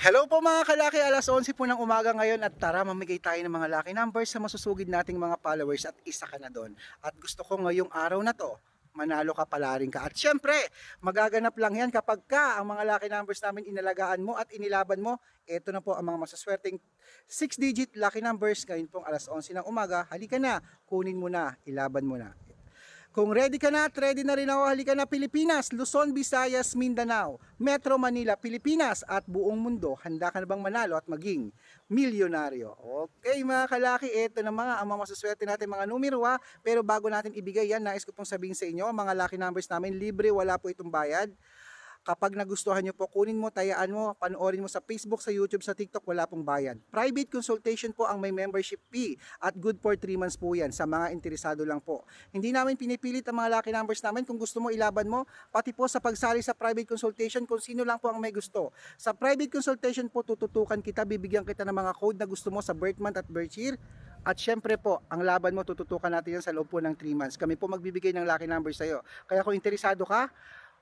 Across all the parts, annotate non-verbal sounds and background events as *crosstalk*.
Hello po mga kalaki, alas 11 po ng umaga ngayon at tara mamigay tayo ng mga lucky numbers sa masusugid nating mga followers at isa ka na doon. At gusto ko ngayong araw na to, manalo ka pala rin ka. At syempre, magaganap lang yan kapag ka ang mga lucky numbers namin inalagaan mo at inilaban mo, ito na po ang mga masaswerteng 6-digit lucky numbers ngayon pong alas 11 ng umaga. Halika na, kunin mo na, ilaban mo na. Kung ready ka na ready na rin ako, halika na Pilipinas, Luzon, Visayas, Mindanao, Metro Manila, Pilipinas at buong mundo. Handa ka na bang manalo at maging milyonaryo? Okay mga kalaki, ito na mga ang mga masuswerte natin mga numero ha. Pero bago natin ibigay yan, nais ko pong sabihin sa inyo, mga lucky numbers namin, libre, wala po itong bayad. Kapag nagustuhan nyo po, kunin mo, tayaan mo, panoorin mo sa Facebook, sa YouTube, sa TikTok, wala pong bayad. Private consultation po ang may membership fee at good for 3 months po yan sa mga interesado lang po. Hindi namin pinipilit ang mga lucky numbers namin. Kung gusto mo, ilaban mo. Pati po sa pagsali sa private consultation, kung sino lang po ang may gusto. Sa private consultation po, tututukan kita, bibigyan kita ng mga code na gusto mo sa birth month at birth year. At syempre po, ang laban mo tututukan natin yan sa loob po ng 3 months. Kami po magbibigay ng lucky numbers sa iyo. Kaya kung interesado ka,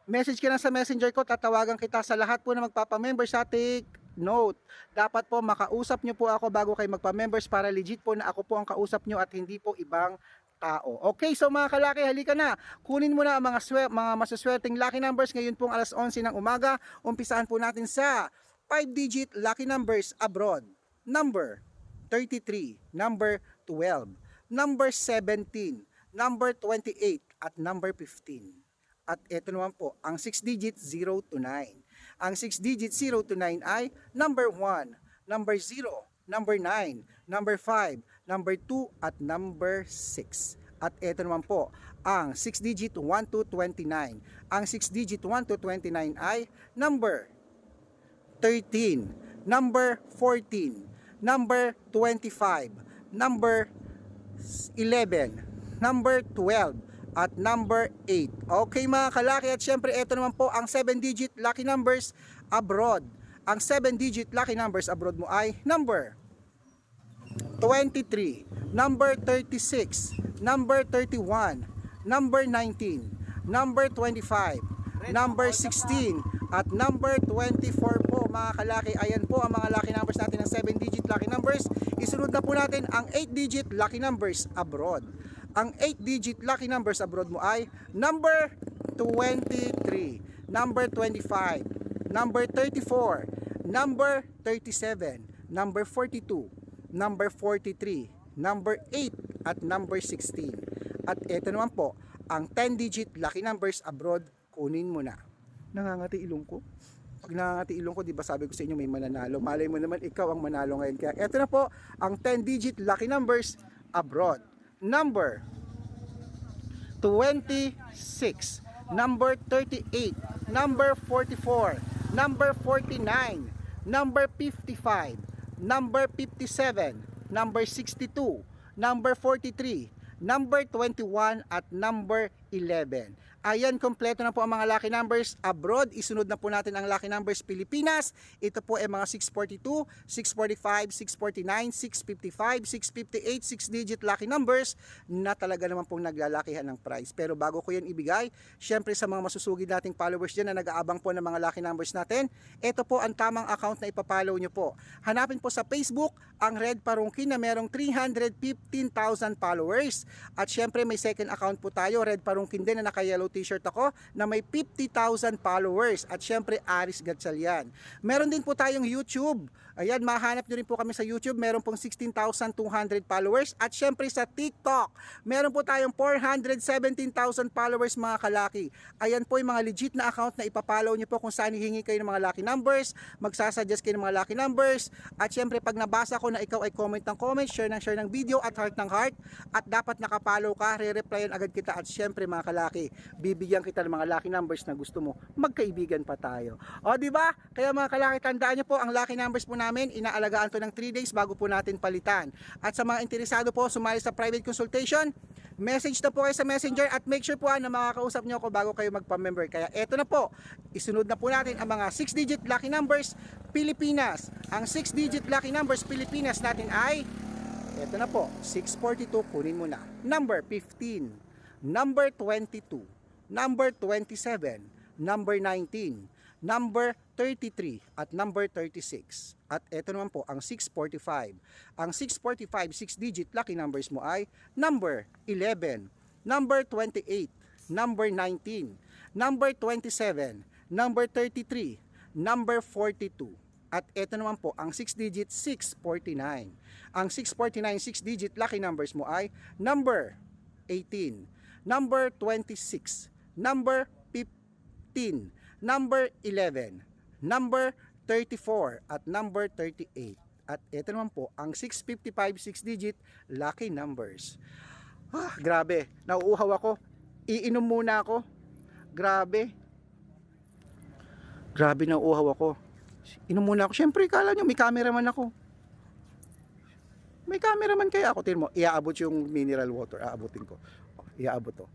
message ka lang sa messenger ko, tatawagan kita sa lahat po na magpapamember sa take note. Dapat po makausap nyo po ako bago kayo magpa-members para legit po na ako po ang kausap nyo at hindi po ibang tao. Okay, so mga kalaki, halika na. Kunin mo na ang mga, swe- mga masuswerteng lucky numbers ngayon pong alas 11 ng umaga. Umpisahan po natin sa 5-digit lucky numbers abroad. Number 33, number 12, number 17, number 28, at number 15. At ito naman po, ang 6 digit 0 to 9. Ang 6 digit 0 to 9 ay number 1, number 0, number 9, number 5, number 2, at number 6. At ito naman po, ang 6 digit 1 to 29. Ang 6 digit 1 to 29 ay number 13, number 14, number 25, number 11, number 12, at number 8. Okay mga kalaki at syempre ito naman po ang 7-digit lucky numbers abroad. Ang 7-digit lucky numbers abroad mo ay number 23, number 36, number 31, number 19, number 25, number 16, at number 24 po mga kalaki. Ayan po ang mga lucky numbers natin ng 7-digit lucky numbers. Isunod na po natin ang 8-digit lucky numbers abroad. Ang 8-digit lucky numbers abroad mo ay number 23, number 25, number 34, number 37, number 42, number 43, number 8, at number 16. At ito naman po, ang 10-digit lucky numbers abroad, kunin mo na. Nangangati ilong ko. Pag nangangati ilong ko, di ba sabi ko sa inyo may mananalo. Malay mo naman ikaw ang manalo ngayon. Kaya ito na po, ang 10-digit lucky numbers abroad. Number 26, number 38, number 44, number 49, number 55, number 57, number 62, number 43, number 21 at number 11. Ayan, kompleto na po ang mga lucky numbers abroad. Isunod na po natin ang lucky numbers Pilipinas. Ito po ay mga 642, 645, 649, 655, 658, 6-digit lucky numbers na talaga naman pong naglalakihan ng price. Pero bago ko yan ibigay, syempre sa mga masusugid nating followers dyan na nag-aabang po ng mga lucky numbers natin, ito po ang tamang account na ipapollow nyo po. Hanapin po sa Facebook ang Red Parungkin na merong 315,000 followers. At syempre may second account po tayo, Red Parungkin din na naka-yellow t-shirt ako na may 50,000 followers. At syempre Aris Gatchalian. Meron din po tayong YouTube. Ayan, mahanap nyo rin po kami sa YouTube. Meron pong 16,200 followers. At syempre sa TikTok, meron po tayong 417,000 followers mga kalaki. Ayan po yung mga legit na account na ipapollow nyo po kung saan hihingi kayo ng mga lucky numbers, magsasuggest kayo ng mga lucky numbers. At syempre pag nabasa ko na ikaw ay comment ng comment, share ng share ng video at heart ng heart. At dapat nakapollow ka, re-replyan agad kita. At syempre mga kalaki, bibigyan kita ng mga lucky numbers na gusto mo. Magkaibigan pa tayo. O di ba? Kaya mga kalaki, tandaan nyo po ang lucky numbers po namin, inaalagaan to ng 3 days bago po natin palitan. At sa mga interesado po, sumali sa private consultation, message na po kayo sa messenger at make sure po ah, na makakausap nyo ako bago kayo magpa-member. Kaya eto na po, isunod na po natin ang mga 6-digit lucky numbers Pilipinas. Ang 6-digit lucky numbers Pilipinas natin ay eto na po, 642 kunin mo na. Number 15, number 22, number 27, number 19, number 33 at number 36. At ito naman po ang 645. Ang 645 6-digit lucky numbers mo ay number 11, number 28, number 19, number 27, number 33, number 42. At ito naman po ang 6-digit 649. Ang 649 6-digit lucky numbers mo ay number 18, number 26, number 15, number 11, number 34 at number 38. At ito naman po ang 655 6-digit lucky numbers. Ah, grabe, nauuhaw ako. Iinom muna ako. Grabe. Grabe nauuhaw ako. Inom muna ako. Siyempre, kala nyo, may cameraman ako. May cameraman kaya ako. Tingnan mo, iaabot yung mineral water. Aabutin ko. Iaabot to.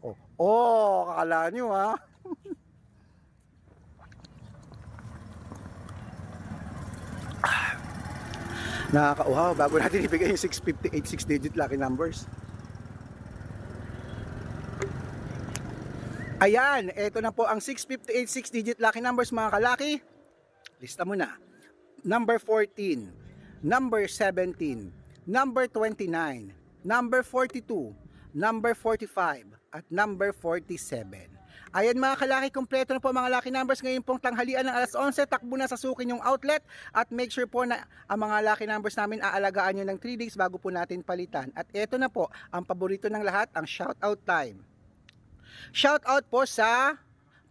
Oh, oh. Kakala nyo ha. *laughs* Nakakauhaw. Bago natin ibigay yung 658 6-digit lucky numbers. Ayan, eto na po ang 658 6-digit lucky numbers mga kalaki. Lista mo na. Number 14, number 17, number 29, number 42, number 45, at number 47. Ayan mga kalaki, kompleto na po mga lucky numbers ngayon pong tanghalian ng alas 11. Takbo na sa sukin yung outlet at make sure po na ang mga lucky numbers namin aalagaan nyo ng 3 days bago po natin palitan. At eto na po, ang paborito ng lahat, ang shout out time. Shout out po sa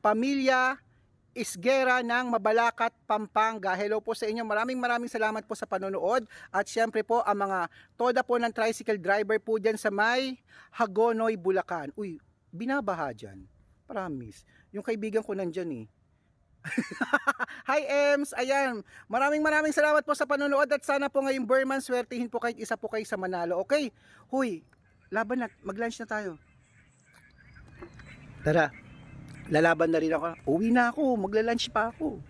pamilya Isgera ng Mabalacat, Pampanga. Hello po sa inyo. Maraming maraming salamat po sa panonood. At syempre po ang mga toda po ng tricycle driver po dyan sa may Hagonoy, Bulacan. Uy, binabaha dyan. Promise. Yung kaibigan ko nandyan eh. *laughs* Hi Ems, ayan. Maraming maraming salamat po sa panonood at sana po ngayong Burman swertihin po kahit isa po kayo sa Manalo. Okay? Huy, laban na. Mag-lunch na tayo. Tara. Lalaban na rin ako. Uwi na ako. Magla-lunch pa ako.